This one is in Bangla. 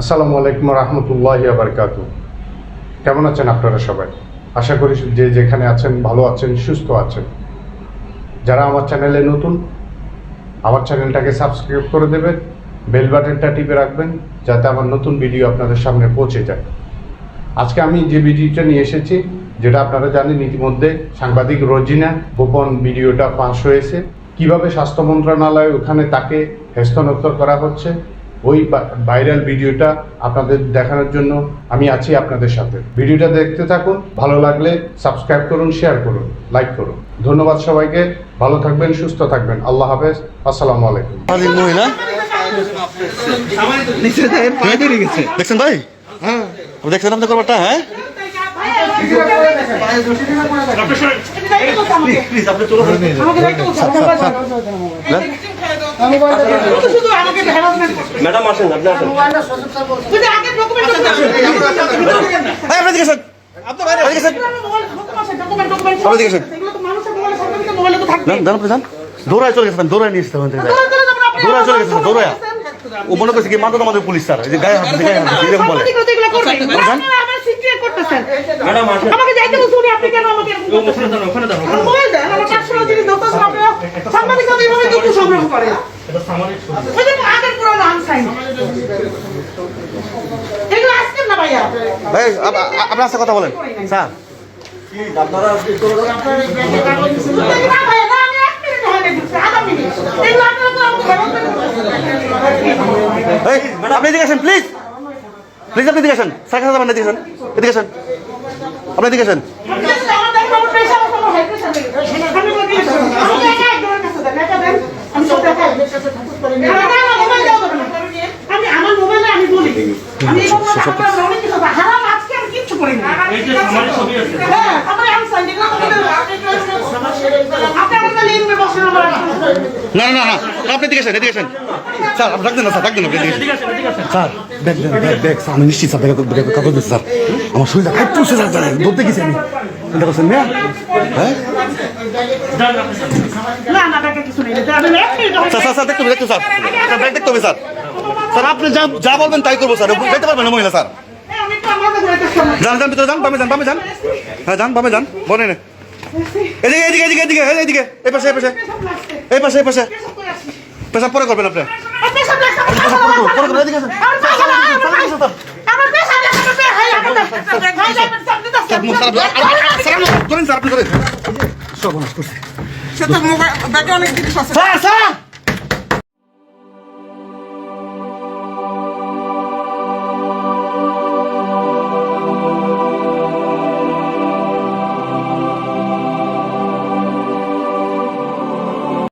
আসসালামু আলাইকুম রহমতুল্লাহ আবরকাত কেমন আছেন আপনারা সবাই? আশা করি যে যেখানে আছেন, ভালো আছেন, সুস্থ আছেন। যারা আমার চ্যানেলে নতুন, আমার চ্যানেলটাকে সাবস্ক্রাইব করে দেবেন, বেল বাটনটা টিপে রাখবেন, যাতে আমার নতুন ভিডিও আপনাদের সামনে পৌঁছে যায়। আজকে আমি যে ভিডিওটা নিয়ে এসেছি, যেটা আপনারা জানেন ইতিমধ্যে সাংবাদিক রোজিনা গোপন ভিডিওটা ফাঁস হয়েছে। কীভাবে স্বাস্থ্য মন্ত্রণালয় ওখানে তাকে হেস্তনোত্তর করা হচ্ছে ওই ভাইরাল ভিডিওটা আপনাদের দেখানোর জন্য আমি আছি আপনাদের সাথে। ভিডিওটা দেখতে থাকুন ভালো লাগলে সাবস্ক্রাইব করুন শেয়ার করুন লাইক করুন। ধন্যবাদ সবাইকে ভালো থাকবেন সুস্থ থাকবেন। আল্লাহ হাফেজ আসসালামু আলাইকুম। মহিলা দেখছেন ভাই? হ্যাঁ। দেখছেন আপনার ব্যাপারটা হ্যাঁ? আপনি চলো ম্যাডাম আসেন আপনি আসেন। ভাই আপনি দিকে আসেন। আপনি দিকে আসেন। যান যান আপনি যান দৌড়ায় চলে গেছেন দৌড়ায় নিয়ে এসেছেন দৌড়ায় চলে গেছে দৌড়ায় ও মনে করছে কি মাদক আমাদের পুলিশ স্যার যে গায়ে হাত গায়ে হাত এরকম বলে। ম্যাডাম আমাকে যাইতে বলছি আপনি কেন আমাকে এরকম করতেছেন? আমার মোবাইল দেন, আমার পার্সোনাল জিনিস ধরতেছেন আপনারা। সাংবাদিকরা তো এইভাবে তথ্য সংগ্রহ করে। ওই যে আগের পুরোনো unsigned। এগুলো আজকের না ভাইয়া। ভাই আপ- আপ- আপনার সাথে কথা বলেন। স্যার। আপনি এদিকে প্লিজ। প্লিজ, আপনি এদিকে আসেন। স্যার কাছে যাবেন, এদিকে আসেন। এদিকে আসেন। আপনি এদিকে। আমি আমার মোবাইলে আমি বলি। আমি এই আছে। হ্যাঁ। আমার আমার না না না না আপনি এদিকে আসেন এদিকে আসেন। স্যার আপনি ডাকবেন না স্যার ডাকবেন না আপনি এদিকে স্যার দেখ দেখ দেখ দেখ স্যার আমি নিশ্চিত স্যার দেখা দেখা দিচ্ছি স্যার। আমার শরীরটা খাই পুষে স্যার জানেন বলতে গেছি আমি। চিন্তা করছেন না হ্যাঁ? না মিনিট স্যার স্যার স্যার দেখতে হবে দেখতে স্যার। স্যার দেখতে হবে স্যার। স্যার আপনি যা যা বলবেন তাই করব স্যার। যেতে পারবেন না মহিলা স্যার। যান যান ভিতরে যান বামে যান বামে যান। হ্যাঁ যান বামে যান। বনে নে। এদিকে এদিকে এদিকে এদিকে এই এদিকে। এই পাশে এই পাশে। এই পাশে এই পাশে। পেশাব পরে করবেন আপনি। সর্বনাশ করছে সে তো অনেক জিনিস আছে।